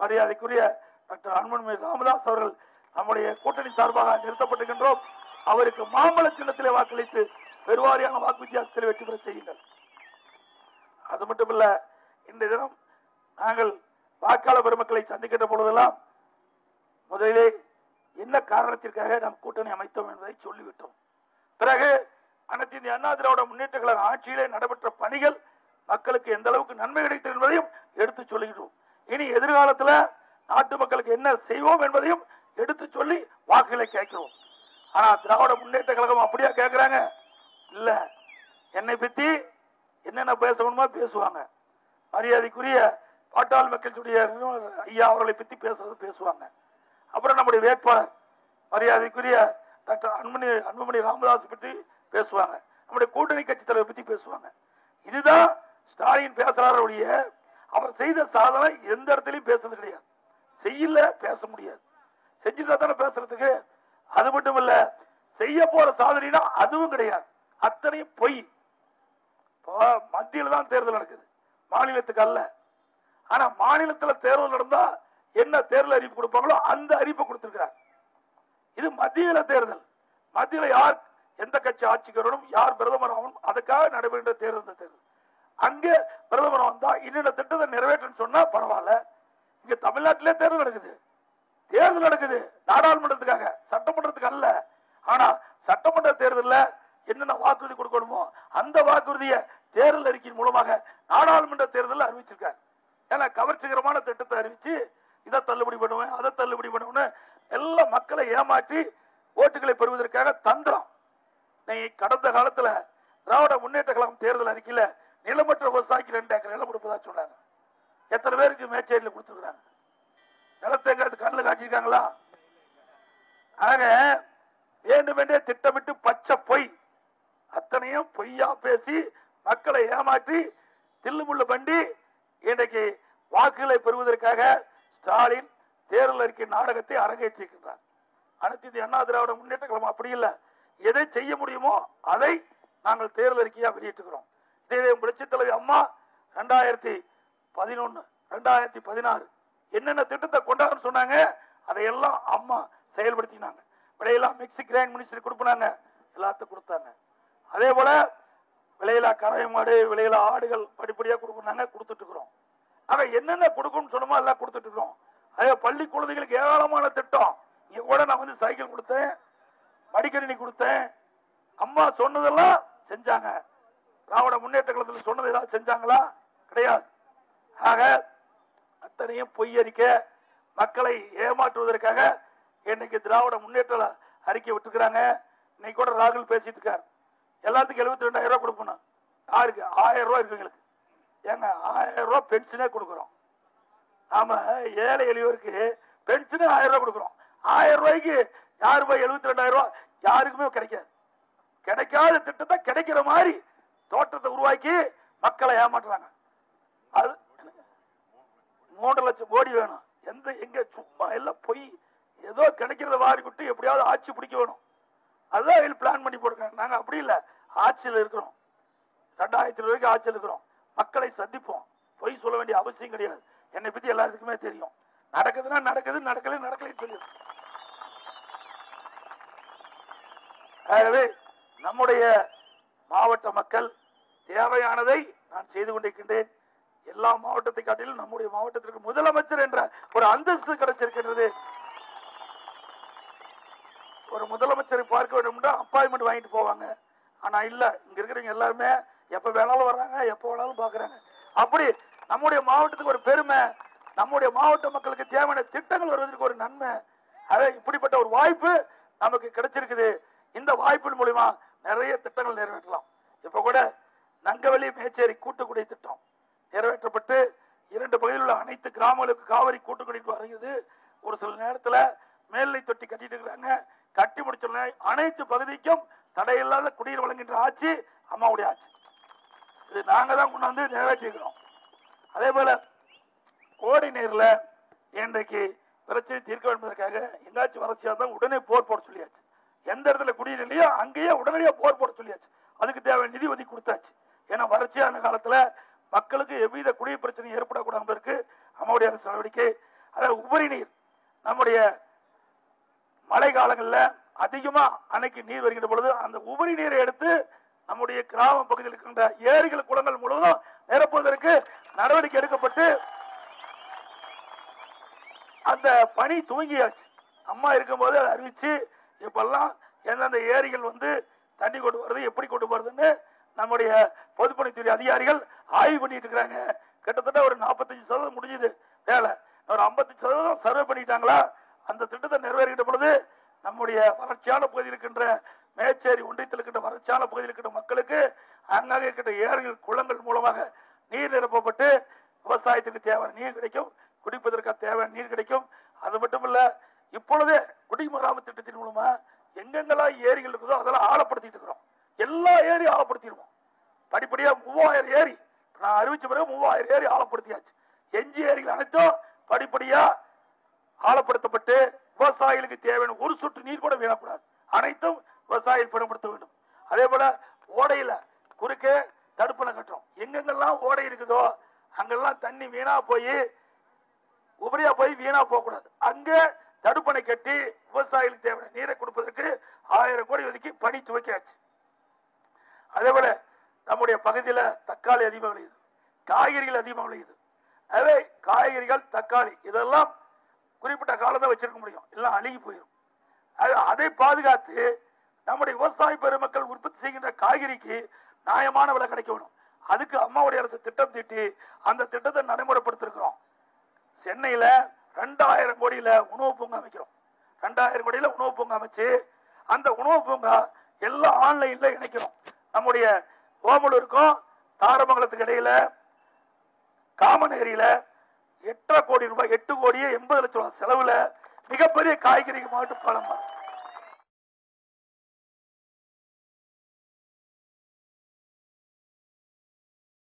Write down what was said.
மரியாதைக்குரிய டாக்டர் அன்புமணி ராமதாஸ் அவர்கள் நம்முடைய கூட்டணி சார்பாக நிறுத்தப்பட்டிருக்கின்றோம். அவருக்கு மாம்பழ சின்னத்திலே வாக்களித்து பெருவாரியான வாக்கு வித்தியாசத்தில் வெற்றி பெற செய்யுங்கள். அது மட்டுமல்ல இன்றைய தினம் நாங்கள் வாக்காளர் பெருமக்களை சந்திக்கின்ற பொழுதெல்லாம் முதலிலே என்ன காரணத்திற்காக நாம் கூட்டணி அமைத்தோம் என்பதை சொல்லிவிட்டோம். பிறகு அனைத்து இந்திய அண்ணா திராவிட முன்னேற்ற கழக ஆட்சியிலே நடைபெற்ற பணிகள் மக்களுக்கு எந்த அளவுக்கு நன்மை கிடைத்தது என்பதையும் எடுத்து சொல்லுகிறோம் இனி எதிர்காலத்துல நாட்டு மக்களுக்கு என்ன செய்வோம் என்பதையும் எடுத்து சொல்லி வாக்குகளை கேட்கிறோம். ஆனா திராவிட முன்னேற்ற கழகம் அப்படியா கேட்கிறாங்க இல்ல. என்னை பத்தி என்னென்ன பேசணுமோ பேசுவாங்க. மரியாதைக்குரிய பாட்டாள் மக்களுடைய ஐயா அவர்களை பத்தி பேசுறது பேசுவாங்க. அப்புறம் நம்முடைய வேட்பாளர் மரியாதைக்குரிய டாக்டர் அன்புமணி அன்புமணி ராமதாஸ் பற்றி பேசுவாங்க. நம்முடைய கூட்டணி கட்சி தலைவர் பத்தி பேசுவாங்க. இதுதான் ஸ்டாலின் பேசுறாருடைய அவர் செய்த சாதனை எந்த இடத்துலயும் பேசுறது கிடையாது. செய்யல பேச முடியாது. செஞ்சுதான் தானே பேசுறதுக்கு? அது மட்டும் இல்ல செய்ய போற சாதனைனா அதுவும் கிடையாது. அத்தனையும் பொய். மத்தியில தான் தேர்தல் நடக்குது. மாநிலத்துக்கு அல்ல. ஆனா மாநிலத்துல தேர்தல் நடந்தா என்ன தேர்தல் அறிவிப்பு கொடுப்பாங்களோ அந்த அறிவிப்பை கொடுத்திருக்கிறார். இது மத்தியில தேர்தல். மத்தியில யார் எந்த கட்சி ஆட்சிக்கு வரணும் யார் பிரதமர் ஆகணும் அதுக்காக நடைபெறுகின்ற தேர்தல் தேர்தல். அங்க பிரதமர் வந்தா இன்னென்ன திட்டத்தை நிறைவேற்றன்னு சொன்னா பரவாயில்ல. இங்க தமிழ்நாட்டிலே தேர்தல் நடக்குது. தேர்தல் நடக்குது. நாடாளுமன்றத்துக்காக சட்டமன்றத்துக்கு அல்ல. ஆனா சட்டமன்ற தேர்தலில் என்னென்ன வாக்குறுதி கொடுக்கணுமோ அந்த வாக்குறுதியை தேர்தல் அறிக்கையின் மூலமாக நாடாளுமன்ற தேர்தலில் அறிவிச்சிருக்காங்க ஏன்னா கவர்ச்சிகரமான திட்டத்தை அறிவிச்சு இதை தள்ளுபடி பண்ணுவேன் அதை தள்ளுபடி பண்ணுவேன்னு எல்லாம் மக்களை ஏமாற்றி ஓட்டுகளை பெறுவதற்காக தந்திரம். நீ கடந்த காலத்தில் திராவிட முன்னேற்ற கழகம் தேர்தல் அறிக்கையில நிலமற்ற விவசாயிக்கு ரெண்டு ஏக்கர் நிலம் கொடுப்பதா சொன்னாங்க. எத்தனை பேருக்கு மேச்சேரியில் கொடுத்துருக்காங்க நிலத்தை எங்காவது கண்ணில் காட்டியிருக்காங்களா? ஆக வேண்டுமென்றே திட்டமிட்டு பச்சை பொய் அத்தனையும் பொய்யா பேசி மக்களை ஏமாற்றி தில்லுமுள்ளு பண்டி இன்றைக்கு வாக்குகளை பெறுவதற்காக ஸ்டாலின் தேர்தல் அறிக்கை நாடகத்தை அரங்கேற்றிருக்கின்றார். அனைத்து இது அண்ணா திராவிட முன்னேற்ற கழகம் அப்படி இல்லை. எதை செய்ய முடியுமோ அதை நாங்கள் தேர்தல் அறிக்கையா வெளியிட்டுக்கிறோம் இதே புரட்சித் தலைவி அம்மா ரெண்டாயிரத்தி பதினொன்னு ரெண்டாயிரத்தி பதினாறு. என்னென்ன திட்டத்தை கொண்டாட சொன்னாங்க அதையெல்லாம் அம்மா செயல்படுத்தினாங்க. விலையெல்லாம் மிக்சி கிரைண்ட் மினிஸ்டர் கொடுப்பினாங்க எல்லாத்தையும் கொடுத்தாங்க. அதே போல விலையிலா கறவை மாடு விலையில ஆடுகள் படிப்படியா கொடுக்குறாங்க கொடுத்துட்டு இருக்கிறோம் ஆக என்னென்ன கொடுக்கணும்னு சொன்னோமோ எல்லாம் கொடுத்துட்டு இருக்கிறோம் அதே பள்ளி குழந்தைகளுக்கு ஏராளமான திட்டம். இங்க கூட நான் வந்து சைக்கிள் கொடுத்தேன் மடிக்கணினி கொடுத்தேன். அம்மா சொன்னதெல்லாம் செஞ்சாங்க. திராவிட முன்னேற்ற கழகத்தில் சொன்னது ஏதாவது செஞ்சாங்களா? கிடையாது. ஆக அத்தனையும் பொய்யரிக்க மக்களை ஏமாற்றுவதற்காக இன்னைக்கு திராவிட முன்னேற்ற அறிக்கை விட்டுருக்காங்க இன்னைக்கு கூட ராகுல் பேசிட்டு இருக்காரு. எல்லாத்துக்கும் எழுபத்தி ரெண்டாயிரம் ரூபாய் கொடுக்கணும் யாருக்கு? ஆயிரம் ரூபாய் இருக்குங்களுக்கு ஏங்க ஆயிரம் ரூபாய் பென்ஷனே கொடுக்குறோம். ஆமா ஏழை எளியோருக்கு பென்ஷனே ஆயிரம் ரூபாய் கொடுக்குறோம். ஆயிரம் ரூபாய்க்கு யாரு போய் எழுபத்தி ரெண்டாயிரம் ரூபாய்? யாருக்குமே கிடைக்காது. கிடைக்காத திட்டத்தை கிடைக்கிற மாதிரி தோற்றத்தை உருவாக்கி மக்களை ஏமாற்றுறாங்க. அது மூன்று லட்சம் கோடி வேணும். எந்த எங்க சும்மா எல்லாம் பொய் ஏதோ கிடைக்கிறத வாரி விட்டு எப்படியாவது ஆட்சி பிடிக்க வேணும். அதுதான் இதில் பிளான் பண்ணி போட்டுருக்காங்க. நாங்க அப்படி இல்ல. ஆட்சியில் இருக்கிறோம். ரெண்டாயிரத்தி வரைக்கும் ஆட்சியில் இருக்கிறோம். மக்களை சந்திப்போம். பொய் சொல்ல வேண்டிய அவசியம் கிடையாது. என்னை பத்தி எல்லாத்துக்குமே தெரியும். நடக்குதுன்னா நடக்குது நடக்கல நடக்கல தெரியும் ஆகவே நம்முடைய மாவட்ட மக்கள் தேவையானதை நான் செய்து கொண்டிருக்கின்றேன். எல்லா மாவட்டத்தை காட்டிலும் நம்முடைய மாவட்டத்திற்கு முதலமைச்சர் என்ற ஒரு அந்தஸ்து கிடைச்சிருக்கின்றது. ஒரு முதலமைச்சரை பார்க்க வேண்டும் என்றால் அப்பாயின்மெண்ட் வாங்கிட்டு போவாங்க. ஆனா இல்ல இங்க இருக்கிறவங்க எல்லாருமே எப்ப வேணாலும் வர்றாங்க எப்ப வேணாலும் பாக்குறாங்க. அப்படி நம்முடைய மாவட்டத்துக்கு ஒரு பெருமை நம்முடைய மாவட்ட மக்களுக்கு தேவையான திட்டங்கள் வருவதற்கு ஒரு நன்மை. அதே இப்படிப்பட்ட ஒரு வாய்ப்பு நமக்கு கிடைச்சிருக்குது. இந்த வாய்ப்பின் மூலியமா நிறைய திட்டங்கள் நிறைவேற்றலாம். இப்ப கூட நங்கவெளி மேச்சேரி கூட்டுக்குடி திட்டம் நிறைவேற்றப்பட்டு இரண்டு பகுதியில் உள்ள அனைத்து கிராமங்களுக்கு காவிரி கூட்டுக்குடி வருகிறது. ஒரு சில நேரத்தில் மேல்நிலை தொட்டி கட்டிட்டு இருக்கிறாங்க கட்டி முடிச்சோடனே அனைத்து பகுதிக்கும் தடையில்லாத குடிநீர் வழங்குகின்ற ஆட்சி அம்மாவுடைய ஆட்சி. இது நாங்க தான் கொண்டாந்து நிறைவேற்றிக்கிறோம் அதே போல கோடி நீர்ல இன்றைக்கு பிரச்சனை தீர்க்க வேண்டியதற்காக எங்காச்சும் வறட்சியாக இருந்தால் உடனே போர் போட சொல்லியாச்சு. எந்த இடத்துல குடிநீர் இல்லையோ அங்கேயே உடனடியாக போர் போட சொல்லியாச்சு. அதுக்கு தேவை நிதி ஒதுக்கி கொடுத்தாச்சு. ஏன்னா வறட்சியான காலத்தில் மக்களுக்கு எவ்வித குடிநீர் பிரச்சனை ஏற்படக்கூடாமல் இருக்கு. அம்மாவுடைய அரசு நடவடிக்கை அதாவது உபரி நீர். நம்முடைய மழை காலங்களில் அதிகமாக அணைக்கு நீர் வருகின்ற பொழுது அந்த உபரி நீரை எடுத்து நம்முடைய கிராம பகுதியில் இருக்கின்ற ஏரிகள் குளங்கள் முழுவதும் நிரப்புவதற்கு நடவடிக்கை எடுக்கப்பட்டு அந்த பணி துவங்கியாச்சு. அம்மா இருக்கும்போது அதை அறிவிச்சு இப்பெல்லாம் எந்தெந்த ஏரிகள் வந்து தண்ணி கொண்டு வருது எப்படி கொண்டு வருதுன்னு நம்முடைய பொதுப்பணித்துறை அதிகாரிகள் ஆய்வு பண்ணிட்டு இருக்கிறாங்க. கிட்டத்தட்ட ஒரு நாற்பத்தஞ்சு சதவீதம் முடிஞ்சது வேலை. ஒரு ஐம்பத்தஞ்சு சதவீதம் சர்வே பண்ணிட்டாங்களா? அந்த திட்டத்தை நிறைவேறுகின்ற பொழுது நம்முடைய வறட்சியான பகுதியில் இருக்கின்ற மேச்சேரி ஒன்றியத்தில் இருக்கின்ற வறட்சியான பகுதியில் இருக்கின்ற மக்களுக்கு அங்கங்கே இருக்கின்ற ஏரிகள் குளங்கள் மூலமாக நீர் நிரப்பப்பட்டு விவசாயத்துக்கு தேவையான நீர் கிடைக்கும். குடிப்பதற்கு தேவையான நீர் கிடைக்கும். அது மட்டுமல்ல இப்பொழுதே குடிமராம திட்டத்தின் மூலமா எங்கெங்கெல்லாம் ஏரிகள் இருக்குதோ அதெல்லாம் ஆழப்படுத்திட்டு இருக்கிறோம். எல்லா ஏரியும் ஆழப்படுத்திடுவோம். படிப்படியா மூவாயிரம் ஏரி நான் அறிவிச்ச பிறகு மூவாயிரம் ஏரி ஆழப்படுத்தியாச்சு. எஞ்சி ஏரிகள் அனைத்தும் படிப்படியா ஆழப்படுத்தப்பட்டு விவசாயிகளுக்கு தேவையான ஒரு சொட்டு நீர் கூட வீணக்கூடாது. அனைத்தும் விவசாயிகள் பயன்படுத்த வேண்டும். அதே போல ஓடையில குறுக்கே தடுப்பணை கட்டுறோம். எங்கெங்கெல்லாம் ஓடை இருக்குதோ அங்கெல்லாம் தண்ணி வீணா போய் உபரியா போய் வீணா போக கூடாது தடுப்பணை கட்டி விவசாயிகளுக்கு தேவையான நீரை கொடுப்பதற்கு ஆயிரம் கோடி ஒதுக்கி பணி துவக்கியாச்சு. அதே போல நம்முடைய பகுதியில் தக்காளி அதிகமாக விளையுது. காய்கறிகள் அதிகமாக விளையுது. அதே காய்கறிகள் தக்காளி இதெல்லாம் குறிப்பிட்ட காலத்தை வச்சிருக்க முடியும். எல்லாம் அழுகி போயிடும் அது- அதை பாதுகாத்து நம்முடைய விவசாய பெருமக்கள் உற்பத்தி செய்கின்ற காய்கறிக்கு நியாயமான விலை கிடைக்க வேணும். அதுக்கு அம்மாவுடைய அரசு திட்டம் தீட்டி அந்த திட்டத்தை நடைமுறைப்படுத்திருக்கிறோம். சென்னையில ரெண்டாயிரம் கோடியில உணவு பூங்கா அமைக்கிறோம் ரெண்டாயிரம் கோடியில உணவு பூங்கா அமைச்சு அந்த உணவு பூங்கா எல்லாம் ஆன்லைன்ல இணைக்கிறோம். நம்முடைய ஓமலூருக்கும் தாரமங்கலத்துக்கு இடையில காமநேரியில எட்டரை கோடி ரூபாய் எட்டு கோடியே எண்பது லட்சம் ரூபாய் செலவுல மிகப்பெரிய காய்கறி மாவட்டம் பாலம்